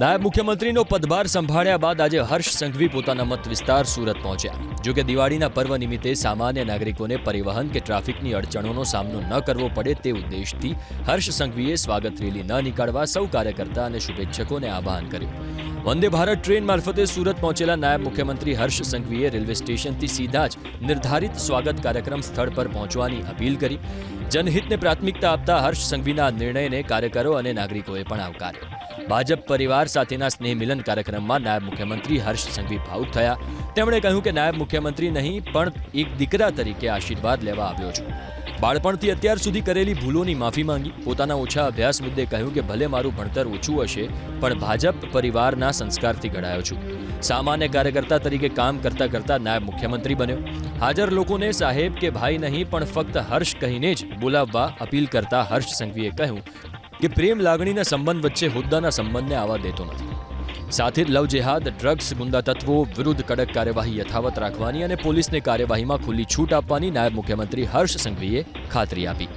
નાયબ મુખ્યમંત્રીનો પદભાર સંભાળ્યા બાદ આજે હર્ષ સંઘવી પોતાના મત વિસ્તાર સુરત પહોંચ્યા. જોકે દિવાળીના પર્વ નિમિત્તે સામાન્ય નાગરિકોને પરિવહન કે ટ્રાફિકની અડચણોનો સામનો ન કરવો પડે તે ઉદ્દેશથી હર્ષ સંઘવીએ સ્વાગત રેલી ન નીકાળવા સૌ કાર્યકર્તા અને શુભેચ્છકોને આહવાન કર્યું. વંદે ભારત ટ્રેન મારફતે સુરત પહોંચેલા નાયબ મુખ્યમંત્રી હર્ષ સંઘવીએ રેલવે સ્ટેશનથી સીધા જ નિર્ધારિત સ્વાગત કાર્યક્રમ સ્થળ પર પહોંચવાની અપીલ કરી. જનહિતને પ્રાથમિકતા આપતા હર્ષ સંઘવીના નિર્ણયને કાર્યકરો અને નાગરિકોએ પણ આવકાર્યો. ભાજપ પરિવાર સાથેના સ્નેહ મિલન કાર્યક્રમમાં નાયબ મુખ્યમંત્રી હર્ષ સંઘવી ભાવુક થયા. તેમણે કહ્યું કે નાયબ મુખ્યમંત્રી નહીં, પણ એક દીકરા તરીકે આશીર્વાદ લેવા આવ્યો છું. બાળપણથી અત્યાર સુધી કરેલી ભૂલોની માફી માંગી. પોતાના ઓછા અભ્યાસ મુદ્દે કહ્યું કે ભલે મારું ભણતર ઓછું હશે, પણ ભાજપ પરિવારના સંસ્કારથી ઘડાયો છું. સામાન્ય કાર્યકર્તા તરીકે કામ કરતા કરતા નાયબ મુખ્યમંત્રી બન્યો. હાજર લોકોને સાહેબ કે ભાઈ નહીં, પણ ફક્ત હર્ષ કહીને જ બોલાવવા અપીલ કરતા હર્ષ સંઘવીએ કહ્યું કે પ્રેમ લાગણીના સંબંધ વચ્ચે હોદ્દાના સંબંધને આવવા દેતો નથી. સાથે લવ જેહાદ ડ્રગ્સ ગુંડા તત્વો વિરુદ્ધ કડક કાર્યવાહી યથાવત રાખવાની અને પોલીસને કાર્યવાહીમાં ખુલ્લી છૂટ આપવાની નાયબ મુખ્યમંત્રી હર્ષ સંઘવીએ ખાતરી આપી.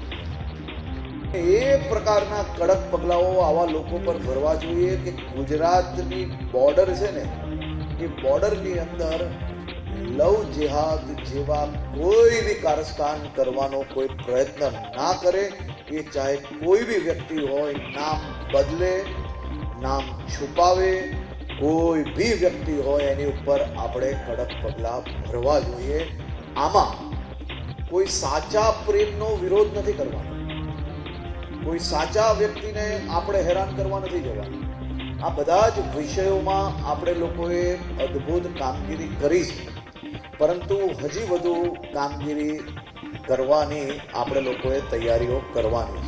એ પ્રકારના કડક પગલાઓ આવા લોકો પર ભરવા જોઈએ કે ગુજરાતની બોર્ડર છે ને, એ બોર્ડરની અંદર લવ જેહાદ જેવા કોઈ બી કારસ્તાન કરવાનો કોઈ પ્રયત્ન ના કરે, એ ચાહે કોઈ બી વ્યક્તિ હોય, નામ બદલે નામ છુપાવે, કોઈ બી વ્યક્તિ હોય એની ઉપર આપણે કડક પગલાં ભરવા જોઈએ. આમાં કોઈ સાચા પ્રેમનો વિરોધ નથી કરવાનો. કોઈ સાચા વ્યક્તિને આપણે હેરાન કરવા નથી જવાનું. આ બધા જ વિષયોમાં આપણે લોકોએ અદ્ભુત કામગીરી કરી છે. પરંતુ હજી વધુ કામગીરી કરવાની આપણે લોકોએ તૈયારીઓ કરવાની